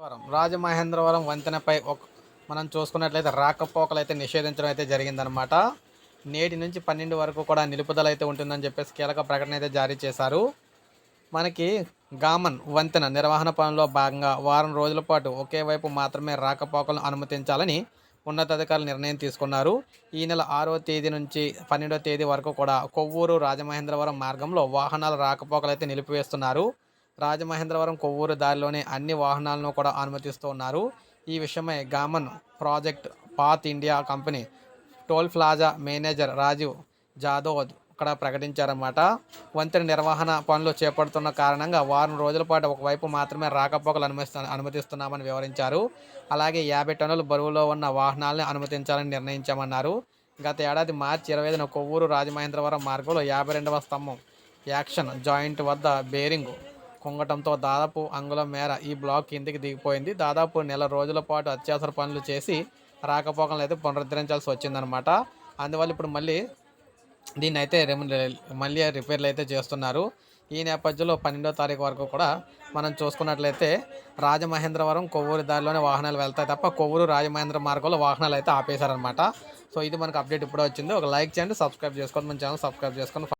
వరం రాజమహేంద్రవరం వంతెనపై ఒక మనం చూసుకున్నట్లయితే రాకపోకలు అయితే నిషేధించడం అయితే జరిగిందనమాట నేటి నుంచి పన్నెండు వరకు కూడా నిలుపుదల అయితే ఉంటుందని చెప్పేసి కీలక ప్రకటన అయితే జారీ చేశారు. మనకి గామన్ వంతెన నిర్వహణ పనుల్లో భాగంగా వారం రోజుల పాటు ఒకే వైపు మాత్రమే రాకపోకలను అనుమతించాలని ఉన్నతాధికారులు నిర్ణయం తీసుకున్నారు. ఈ నెల ఆరో తేదీ నుంచి పన్నెండో తేదీ వరకు కూడా కొవ్వూరు రాజమహేంద్రవరం మార్గంలో వాహనాల రాకపోకలు అయితే నిలిపివేస్తున్నారు. రాజమహేంద్రవరం కొవ్వూరు దారిలోనే అన్ని వాహనాలను కూడా అనుమతిస్తూ ఉన్నారు. ఈ విషయమై Gammon project path India company toll plaza manager Rajiv Jadhav ఇక్కడ ప్రకటించారన్నమాట. వంతెన నిర్వహణ పనులు చేపడుతున్న కారణంగా వారం రోజుల పాటు ఒకవైపు మాత్రమే రాకపోకలు అనుమతిస్తు అనుమతిస్తున్నామని వివరించారు. అలాగే యాభై టన్నుల బరువులో ఉన్న వాహనాలను అనుమతించాలని నిర్ణయించామన్నారు. గత ఏడాది మార్చి ఇరవై ఐదున కొవ్వూరు రాజమహేంద్రవరం మార్గంలో యాభై రెండవ స్తంభం యాక్షన్ జాయింట్ వద్ద బేరింగ్ కుంగటంతో దాదాపు అంగుళం మేర ఈ బ్లాక్ కిందికి దిగిపోయింది. దాదాపు నెల రోజుల పాటు అత్యవసర పనులు చేసి రాకపోకలను అయితే పునరుద్ధరించాల్సి వచ్చిందనమాట అందువల్ల ఇప్పుడు మళ్ళీ దీన్ని అయితే మళ్ళీ రిపేర్లు అయితే చేస్తున్నారు. ఈ నేపథ్యంలో పన్నెండో తారీఖు వరకు కూడా మనం చూసుకున్నట్లయితే రాజమహేంద్రవరం కొవ్వూరు దారిలోనే వాహనాలు వెళ్తాయి తప్ప కొవ్వూరు రాజమహేంద్ర మార్గంలో వాహనాలు అయితే ఆపేశారనమాట సో ఇది మనకు అప్డేట్ ఇప్పుడే వచ్చింది. ఒక లైక్ చేయండి సబ్స్క్రైబ్ చేసుకోండి మన ఛానల్ సబ్స్క్రైబ్ చేసుకొని